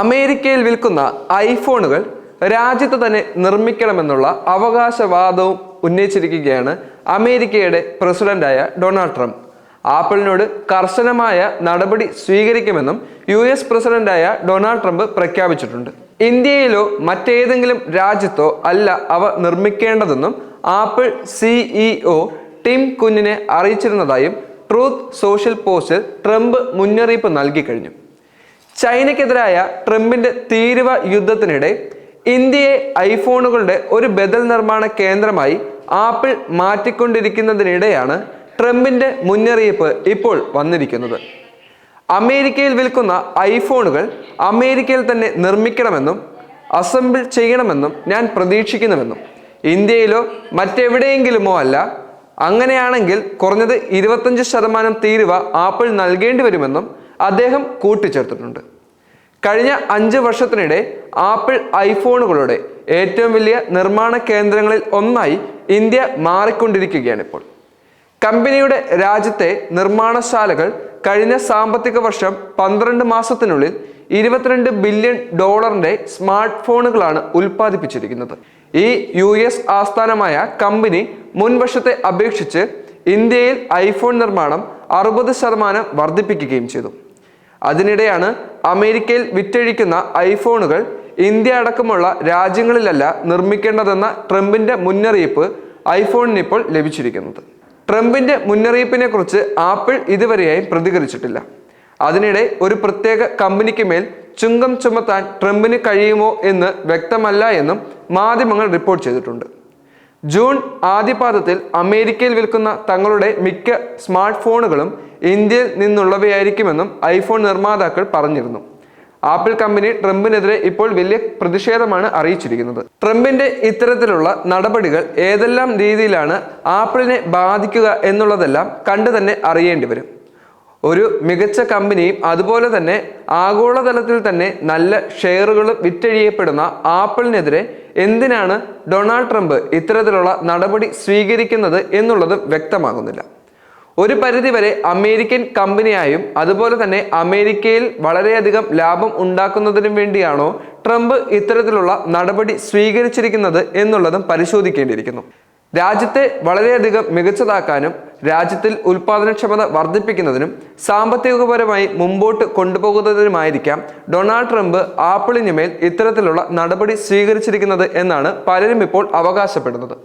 അമേരിക്കയിൽ വിൽക്കുന്ന ഐഫോണുകൾ രാജ്യത്ത് തന്നെ നിർമ്മിക്കണമെന്നുള്ള അവകാശവാദവും ഉന്നയിച്ചിരിക്കുകയാണ് അമേരിക്കയുടെ പ്രസിഡന്റായ ഡൊണാൾഡ് ട്രംപ്. ആപ്പിളിനോട് കർശനമായ നടപടി സ്വീകരിക്കുമെന്നും യു എസ് പ്രസിഡന്റായ ഡൊണാൾഡ് ട്രംപ് പ്രഖ്യാപിച്ചിട്ടുണ്ട്. ഇന്ത്യയിലോ മറ്റേതെങ്കിലും രാജ്യത്തോ അല്ല അവ നിർമ്മിക്കേണ്ടതെന്നും ആപ്പിൾ സിഇഒ ടിം കുഞ്ഞിനെ അറിയിച്ചിരുന്നതായും ട്രൂത്ത് സോഷ്യൽ പോസ്റ്റിൽ ട്രംപ് മുന്നറിയിപ്പ് നൽകി കഴിഞ്ഞു. ചൈനയ്ക്കെതിരായ ട്രംപിന്റെ തീരുവ യുദ്ധത്തിനിടെ ഇന്ത്യയെ ഐഫോണുകളുടെ ഒരു ബദൽ നിർമ്മാണ കേന്ദ്രമായി ആപ്പിൾ മാറ്റിക്കൊണ്ടിരിക്കുന്നതിനിടെയാണ് ട്രംപിന്റെ മുന്നറിയിപ്പ് ഇപ്പോൾ വന്നിരിക്കുന്നത്. അമേരിക്കയിൽ വിൽക്കുന്ന ഐഫോണുകൾ അമേരിക്കയിൽ തന്നെ നിർമ്മിക്കണമെന്നും അസംബിൾ ചെയ്യണമെന്നും ഞാൻ പ്രതീക്ഷിക്കുന്നുവെന്നും. ഇന്ത്യയിലോ മറ്റെവിടെയെങ്കിലുമോ അല്ല അങ്ങനെയാണെങ്കിൽ കുറഞ്ഞത് ഇരുപത്തഞ്ച് ശതമാനം തീരുവ ആപ്പിൾ നൽകേണ്ടി വരുമെന്നും അദ്ദേഹം കൂട്ടിച്ചേർത്തിട്ടുണ്ട്. കഴിഞ്ഞ അഞ്ച് വർഷത്തിനിടെ ആപ്പിൾ ഐഫോണുകളുടെ ഏറ്റവും വലിയ നിർമ്മാണ കേന്ദ്രങ്ങളിൽ ഒന്നായി ഇന്ത്യ മാറിക്കൊണ്ടിരിക്കുകയാണ് ഇപ്പോൾ കമ്പനിയുടെ രാജ്യത്തെ നിർമ്മാണശാലകൾ കഴിഞ്ഞ സാമ്പത്തിക വർഷം പന്ത്രണ്ട് മാസത്തിനുള്ളിൽ ഇരുപത്തിരണ്ട് ബില്യൺ ഡോളറിന്റെ സ്മാർട്ട് ഫോണുകളാണ് ഉൽപ്പാദിപ്പിച്ചിരിക്കുന്നത്. ഈ യു എസ് ആസ്ഥാനമായ കമ്പനി മുൻവർഷത്തെ അപേക്ഷിച്ച് ഇന്ത്യയിൽ ഐഫോൺ നിർമ്മാണം അറുപത് ശതമാനം വർദ്ധിപ്പിക്കുകയും ചെയ്തു. അതിനിടെയാണ് അമേരിക്കയിൽ വിറ്റഴിക്കുന്ന ഐഫോണുകൾ ഇന്ത്യ അടക്കമുള്ള രാജ്യങ്ങളിലല്ല നിർമ്മിക്കേണ്ടതെന്ന ട്രംപിന്റെ മുന്നറിയിപ്പ് ഐഫോണിന് ഇപ്പോൾ ലഭിച്ചിരിക്കുന്നത്. ട്രംപിന്റെ മുന്നറിയിപ്പിനെ കുറിച്ച് ആപ്പിൾ ഇതുവരെയായും പ്രതികരിച്ചിട്ടില്ല. അതിനിടെ ഒരു പ്രത്യേക കമ്പനിക്ക് മേൽ ചുങ്കം ചുമത്താൻ ട്രംപിന് കഴിയുമോ എന്ന് വ്യക്തമല്ല എന്നും മാധ്യമങ്ങൾ റിപ്പോർട്ട് ചെയ്തിട്ടുണ്ട്. ജൂൺ ആദ്യപാദത്തിൽ അമേരിക്കയിൽ വിൽക്കുന്ന തങ്ങളുടെ മിക്ക സ്മാർട്ട് ഫോണുകളും ഇന്ത്യയിൽ നിന്നുള്ളവയായിരിക്കുമെന്നും ഐഫോൺ നിർമ്മാതാക്കൾ പറഞ്ഞിരുന്നു. ആപ്പിൾ കമ്പനി ട്രംപിനെതിരെ ഇപ്പോൾ വലിയ പ്രതിഷേധമാണ് അറിയിച്ചിരിക്കുന്നത്. ട്രംപിന്റെ ഇത്തരത്തിലുള്ള നടപടികൾ ഏതെല്ലാം രീതിയിലാണ് ആപ്പിളിനെ ബാധിക്കുക എന്നുള്ളതെല്ലാം കണ്ടു തന്നെ അറിയേണ്ടി വരും. ഒരു മികച്ച കമ്പനിയും അതുപോലെ തന്നെ ആഗോളതലത്തിൽ തന്നെ നല്ല ഷെയറുകൾ വിറ്റഴിയപ്പെടുന്ന ആപ്പിളിനെതിരെ എന്തിനാണ് ഡൊണാൾഡ് ട്രംപ് ഇത്തരത്തിലുള്ള നടപടി സ്വീകരിക്കുന്നത് എന്നുള്ളത് വ്യക്തമാകുന്നില്ല. ഒരു പരിധിവരെ അമേരിക്കൻ കമ്പനിയായും അതുപോലെ തന്നെ അമേരിക്കയിൽ വളരെയധികം ലാഭം ഉണ്ടാക്കുന്നതിനും വേണ്ടിയാണോ ട്രംപ് ഇത്തരത്തിലുള്ള നടപടി സ്വീകരിച്ചിരിക്കുന്നത് എന്നുള്ളതും പരിശോധിക്കേണ്ടിയിരിക്കുന്നു. രാജ്യത്തെ വളരെയധികം മികച്ചതാക്കാനും രാജ്യത്തിൽ ഉൽപാദനക്ഷമത വർദ്ധിപ്പിക്കുന്നതിനും സാമ്പത്തികപരമായി മുമ്പോട്ട് കൊണ്ടുപോകുന്നതിനുമായിരിക്കാം ഡൊണാൾഡ് ട്രംപ് ആപ്പിളിന് മേൽ ഇത്തരത്തിലുള്ള നടപടി സ്വീകരിച്ചിരിക്കുന്നത് എന്നാണ് പലരും ഇപ്പോൾ അവകാശപ്പെടുന്നത്.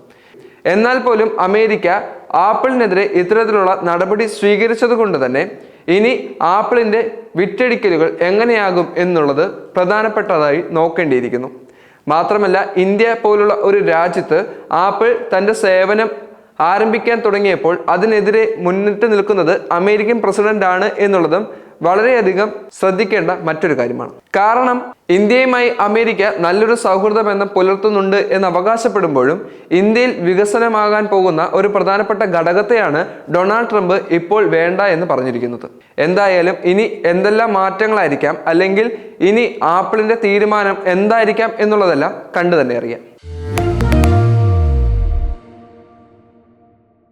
എന്നാൽ പോലും അമേരിക്ക ആപ്പിളിനെതിരെ ഇത്തരത്തിലുള്ള നടപടി സ്വീകരിച്ചതുകൊണ്ട് തന്നെ ഇനി ആപ്പിളിന്റെ വിറ്റടിക്കലുകൾ എങ്ങനെയാകും എന്നുള്ളത് പ്രധാനപ്പെട്ടതായി നോക്കേണ്ടിയിരിക്കുന്നു. മാത്രമല്ല ഇന്ത്യ പോലുള്ള ഒരു രാജ്യത്ത് ആപ്പിൾ തന്റെ സേവനം ആരംഭിക്കാൻ തുടങ്ങിയപ്പോൾ അതിനെതിരെ മുന്നിട്ട് നിൽക്കുന്നത് അമേരിക്കൻ പ്രസിഡന്റ് ആണ് എന്നുള്ളതും വളരെയധികം ശ്രദ്ധിക്കേണ്ട മറ്റൊരു കാര്യമാണ്. കാരണം ഇന്ത്യയുമായി അമേരിക്ക നല്ലൊരു സൗഹൃദ ബന്ധം പുലർത്തുന്നുണ്ട് എന്ന് അവകാശപ്പെടുമ്പോഴും ഇന്ത്യയിൽ വികസനമാകാൻ പോകുന്ന ഒരു പ്രധാനപ്പെട്ട ഘടകത്തെയാണ് ഡൊണാൾഡ് ട്രംപ് ഇപ്പോൾ വേണ്ട എന്ന് പറഞ്ഞിരിക്കുന്നത്. എന്തായാലും ഇനി എന്തെല്ലാം മാറ്റങ്ങളായിരിക്കാം അല്ലെങ്കിൽ ഇനി ആപ്പിളിന്റെ തീരുമാനം എന്തായിരിക്കാം എന്നുള്ളതെല്ലാം കണ്ടു തന്നെ അറിയാം.